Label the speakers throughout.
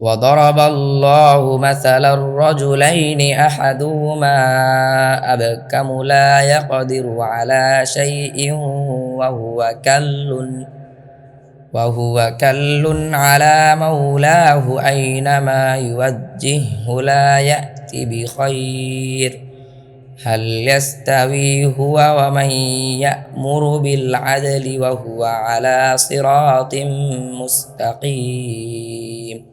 Speaker 1: وضرب الله مثلا الرجلين أحدهما أبكم لا يقدر على شيء وهو كل وهو كل على مولاه أينما يوجهه لا يات بخير. هل يستوي هو ومن يأمر بالعدل وهو على صراط مستقيم؟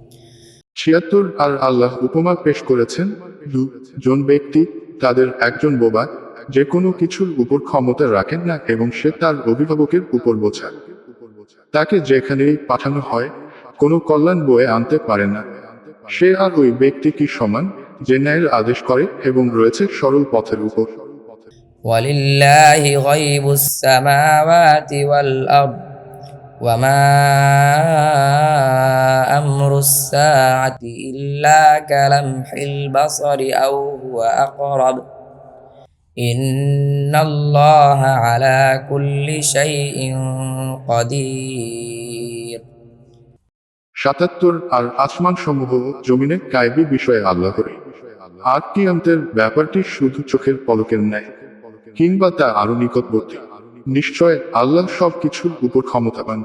Speaker 2: ছিয়াত্তর আর আল্লাহ উপমা পেশ করেছেন দুজন ব্যক্তি তাদের একজন বোবা যে কোনো কিছুর উপর ক্ষমতা রাখেন না এবং সে তার অভিভাবকের উপর বোঝা তাকে যেখানেই পাঠানো হয় কোনো কল্যাণ বয়ে আনতে পারে না সে আর ওই ব্যক্তি কি সমান যে ন্যায়ের আদেশ করে এবং রয়েছে সরল পথের উপর
Speaker 1: ولله غيب السماوات والأرض وما أمر الساعة إلا كلمح البصر أو هو أقرب إن الله على كل شيء قدير
Speaker 2: সাতাত্তর আর আসমান সমূহ জমিনে কায়বি বিষয়ে আল্লাহ করে আর কিয়ামতের ব্যাপারটি শুধু চোখের পলকের ন্যায় কিংবা তা আরো নিকটবর্তী নিশ্চয় আল্লাহ সব কিছুর উপর ক্ষমতাবান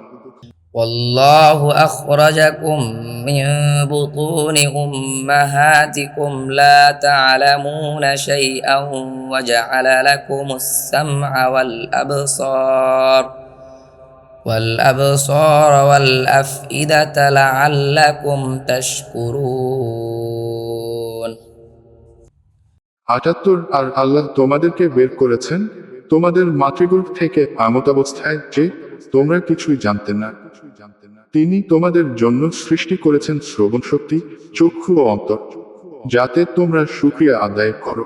Speaker 1: والله أخرجكم من بطون أمهاتكم لا تعلمون شيئا وجعل لكم السمع والأبصار والأبصار والأفئدة لعلكم تشكرون
Speaker 2: আটাত্তর আর আল্লাহ তোমাদেরকে বের করেছেন তোমাদের মাতৃগর্ভ থেকে আমত অবস্থায় যে তোমরা কিছুই জানতে না। তিনি তোমাদের জন্য সৃষ্টি করেছেন শ্রবণ শক্তি চক্ষু ও অন্তর, যাতে তোমরা সুক্রিয়া আদায় করো।